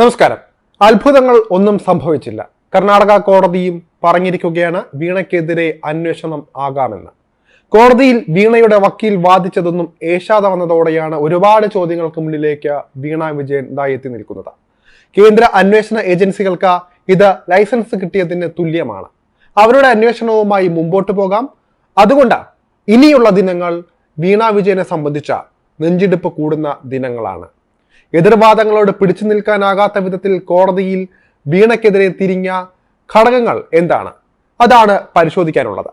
നമസ്കാരം. അത്ഭുതങ്ങൾ ഒന്നും സംഭവിച്ചില്ല. കർണാടക കോടതിയും പറഞ്ഞിരിക്കുകയാണ് വീണയ്ക്കെതിരെ അന്വേഷണം ആകാമെന്ന്. കോടതിയിൽ വീണയുടെ വക്കീൽ വാദിച്ചതൊന്നും ഏഷാദ വന്നതോടെയാണ് ഒരുപാട് ചോദ്യങ്ങൾക്ക് മുന്നിലേക്ക് വീണ വിജയൻ എത്തി നിൽക്കുന്നത്. കേന്ദ്ര അന്വേഷണ ഏജൻസികൾക്ക് ഇത് ലൈസൻസ് കിട്ടിയതിന് തുല്യമാണ്. അവരുടെ അന്വേഷണവുമായി മുമ്പോട്ട് പോകാം. അതുകൊണ്ട് ഇനിയുള്ള ദിനങ്ങൾ വീണ വിജയനെ സംബന്ധിച്ച നെഞ്ചിടിപ്പ് കൂടുന്ന ദിനങ്ങളാണ്. എതിർവാദങ്ങളോട് പിടിച്ചു നിൽക്കാനാകാത്ത വിധത്തിൽ കോടതിയിൽ വീണയ്ക്കെതിരെ തിരിഞ്ഞ ഘടകങ്ങൾ എന്താണ്? അതാണ് പരിശോധിക്കാനുള്ളത്.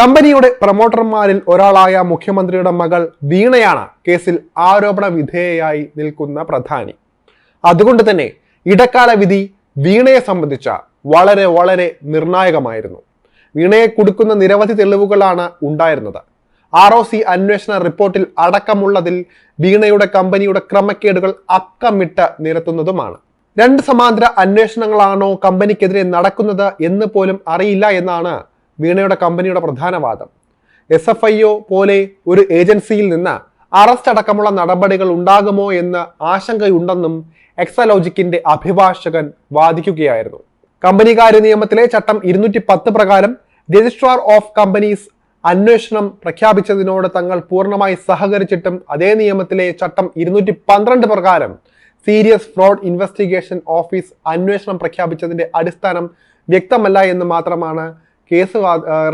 കമ്പനിയുടെ പ്രൊമോട്ടർമാരിൽ ഒരാളായ മുഖ്യമന്ത്രിയുടെ മകൾ വീണയാണ് കേസിൽ ആരോപണ വിധേയയായി നിൽക്കുന്ന പ്രധാനി. അതുകൊണ്ട് തന്നെ ഇടക്കാല വിധി വീണയെ സംബന്ധിച്ച വളരെ വളരെ നിർണായകമായിരുന്നു. വീണയെ കൊടുക്കുന്ന നിരവധി തെളിവുകളാണ് ഉണ്ടായിരുന്നത്. ആർ ഒ സി അന്വേഷണ റിപ്പോർട്ടിൽ അടക്കമുള്ളതിൽ വീണയുടെ കമ്പനിയുടെ ക്രമക്കേടുകൾ അക്കമിട്ട് നിരത്തുന്നതുമാണ്. രണ്ട് സമാന്തര അന്വേഷണങ്ങളാണോ കമ്പനിക്കെതിരെ നടക്കുന്നത് എന്ന് പോലും അറിയില്ല എന്നാണ് വീണയുടെ കമ്പനിയുടെ പ്രധാന വാദം. എസ് എഫ് ഐ ഒ പോലെ ഒരു ഏജൻസിയിൽ നിന്ന് അറസ്റ്റ് അടക്കമുള്ള നടപടികൾ ഉണ്ടാകുമോ എന്ന് ആശങ്കയുണ്ടെന്നും എക്സലോജിക്കിന്റെ അഭിഭാഷകൻ വാദിക്കുകയായിരുന്നു. കമ്പനികാര്യ നിയമത്തിലെ ചട്ടം ഇരുന്നൂറ്റി പത്ത് പ്രകാരം രജിസ്ട്രാർ ഓഫ് കമ്പനീസ് അന്വേഷണം പ്രഖ്യാപിച്ചതിനോട് തങ്ങൾ പൂർണമായി സഹകരിച്ചിട്ടും അതേ നിയമത്തിലെ ചട്ടം ഇരുന്നൂറ്റി പന്ത്രണ്ട് പ്രകാരം സീരിയസ് ഫ്രോഡ് ഇൻവെസ്റ്റിഗേഷൻ ഓഫീസ് അന്വേഷണം പ്രഖ്യാപിച്ചതിന്റെ അടിസ്ഥാനം വ്യക്തമല്ല എന്ന് മാത്രമാണ് കേസ്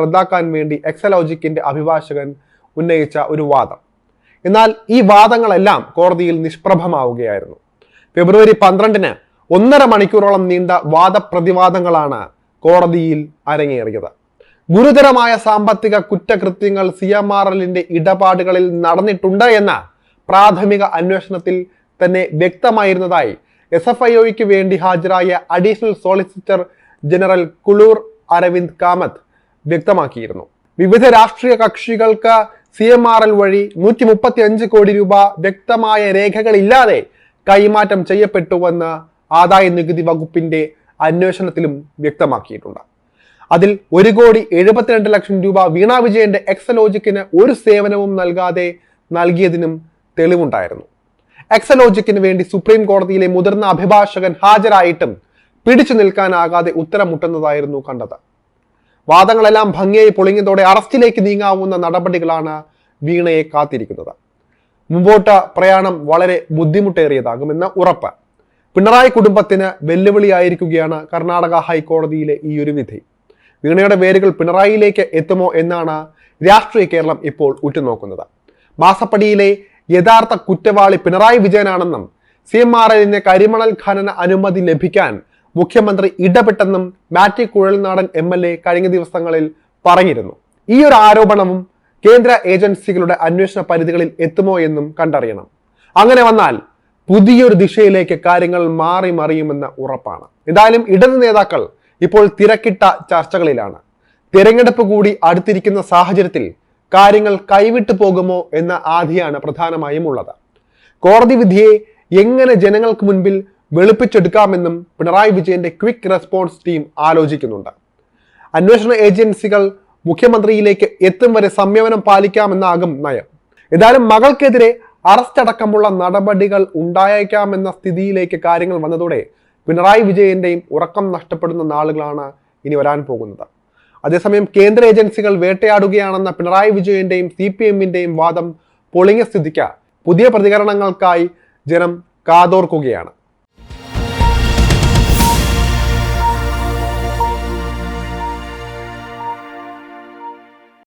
റദ്ദാക്കാൻ വേണ്ടി എക്സലോജിക്കിന്റെ അഭിഭാഷകൻ ഉന്നയിച്ച ഒരു വാദം. എന്നാൽ ഈ വാദങ്ങളെല്ലാം കോടതിയിൽ നിഷ്പ്രഭമാവുകയായിരുന്നു. ഫെബ്രുവരി പന്ത്രണ്ടിന് ഒന്നര മണിക്കൂറോളം നീണ്ട വാദപ്രതിവാദങ്ങളാണ് കോടതിയിൽ അരങ്ങേറിയത്. ഗുരുതരമായ സാമ്പത്തിക കുറ്റകൃത്യങ്ങൾ സി എം ആർ എല്ലിന്റെ ഇടപാടുകളിൽ നടന്നിട്ടുണ്ട് എന്ന പ്രാഥമിക അന്വേഷണത്തിൽ തന്നെ വ്യക്തമായിരുന്നതായി എസ് എഫ് ഐ വേണ്ടി ഹാജരായ additional solicitor general Kulur Aravind Kamath വ്യക്തമാക്കിയിരുന്നു. വിവിധ രാഷ്ട്രീയ കക്ഷികൾക്ക് സി എം ആർ എൽ വഴി നൂറ്റി മുപ്പത്തി അഞ്ച് കോടി രൂപ വ്യക്തമായ രേഖകളില്ലാതെ കൈമാറ്റം ചെയ്യപ്പെട്ടുവെന്ന് ആദായ നികുതി വകുപ്പിന്റെ അന്വേഷണത്തിലും വ്യക്തമാക്കിയിട്ടുണ്ട്. അതിൽ ഒരു കോടി എഴുപത്തിരണ്ട് ലക്ഷം രൂപ വീണാ വിജയന്റെ എക്സലോജിക്കിന് ഒരു സേവനവും നൽകാതെ നൽകിയതിനും തെളിവുണ്ടായിരുന്നു. എക്സലോജിക്കിന് വേണ്ടി സുപ്രീം കോടതിയിലെ മുതിർന്ന അഭിഭാഷകൻ ഹാജരായിട്ടും പിടിച്ചു നിൽക്കാനാകാതെ ഉത്തരമുട്ടുന്നതായിരുന്നു കണ്ടത്. വാദങ്ങളെല്ലാം ഭംഗിയായി പൊളിഞ്ഞതോടെ അറസ്റ്റിലേക്ക് നീങ്ങാവുന്ന നടപടികളാണ് വീണയെ കാത്തിരിക്കുന്നത്. മുമ്പോട്ട് പ്രയാണം വളരെ ബുദ്ധിമുട്ടേറിയതാകുമെന്ന് ഉറപ്പ്. പിണറായി കുടുംബത്തിന് വെല്ലുവിളിയായിരിക്കുകയാണ് കർണാടക ഹൈക്കോടതിയിലെ ഈ ഒരു വിധി. വീണയുടെ വേരുകൾ പിണറായിയിലേക്ക് എത്തുമോ എന്നാണ് രാഷ്ട്രീയ കേരളം ഇപ്പോൾ ഉറ്റുനോക്കുന്നത്. മാസപ്പടിയിലെ യഥാർത്ഥ കുറ്റവാളി പിണറായി വിജയനാണെന്നും സി എം ആർ എല്ലിന് കരിമണൽ ഖനന അനുമതി ലഭിക്കാൻ മുഖ്യമന്ത്രി ഇടപെട്ടെന്നും മാറ്റി കുഴൽനാടൻ എം എൽ എ കഴിഞ്ഞ ദിവസങ്ങളിൽ പറഞ്ഞിരുന്നു. ഈ ഒരു ആരോപണവും കേന്ദ്ര ഏജൻസികളുടെ അന്വേഷണ പരിധികളിൽ എത്തുമോ എന്നും കണ്ടറിയണം. അങ്ങനെ വന്നാൽ പുതിയൊരു ദിശയിലേക്ക് കാര്യങ്ങൾ മാറി മറിയുമെന്ന ഉറപ്പാണ്. എന്തായാലും ഇടത് നേതാക്കൾ ഇപ്പോൾ തിരക്കിട്ട ചർച്ചകളിലാണ്. തിരഞ്ഞെടുപ്പ് കൂടി അടുത്തിരിക്കുന്ന സാഹചര്യത്തിൽ കാര്യങ്ങൾ കൈവിട്ടു പോകുമോ എന്ന ആധിയാണ് പ്രധാനമായും ഉള്ളത്. കോടതി വിധിയെ എങ്ങനെ ജനങ്ങൾക്ക് മുൻപിൽ വെളുപ്പിച്ചെടുക്കാമെന്നും പിണറായി വിജയന്റെ ക്വിക്ക് റെസ്പോൺസ് ടീം ആലോചിക്കുന്നുണ്ട്. അന്വേഷണ ഏജൻസികൾ മുഖ്യമന്ത്രിയിലേക്ക് എത്തും വരെ സംയമനം പാലിക്കാമെന്നാകും നയം. ഏതായാലും മകൾക്കെതിരെ അറസ്റ്റ് അടക്കമുള്ള നടപടികൾ ഉണ്ടായേക്കാമെന്ന സ്ഥിതിയിലേക്ക് കാര്യങ്ങൾ വന്നതോടെ പിണറായി വിജയന്റെയും ഉറക്കം നഷ്ടപ്പെടുന്ന നാളുകളാണ് ഇനി വരാൻ പോകുന്നത്. അതേസമയം കേന്ദ്ര ഏജൻസികൾ വേട്ടയാടുകയാണെന്ന പിണറായി വിജയന്റെയും സി പി എമ്മിന്റെയും വാദം പൊളിഞ്ഞ സ്ഥിതിക്ക് പുതിയ പ്രതികരണങ്ങൾക്കായി ജനം കാതോർക്കുകയാണ്.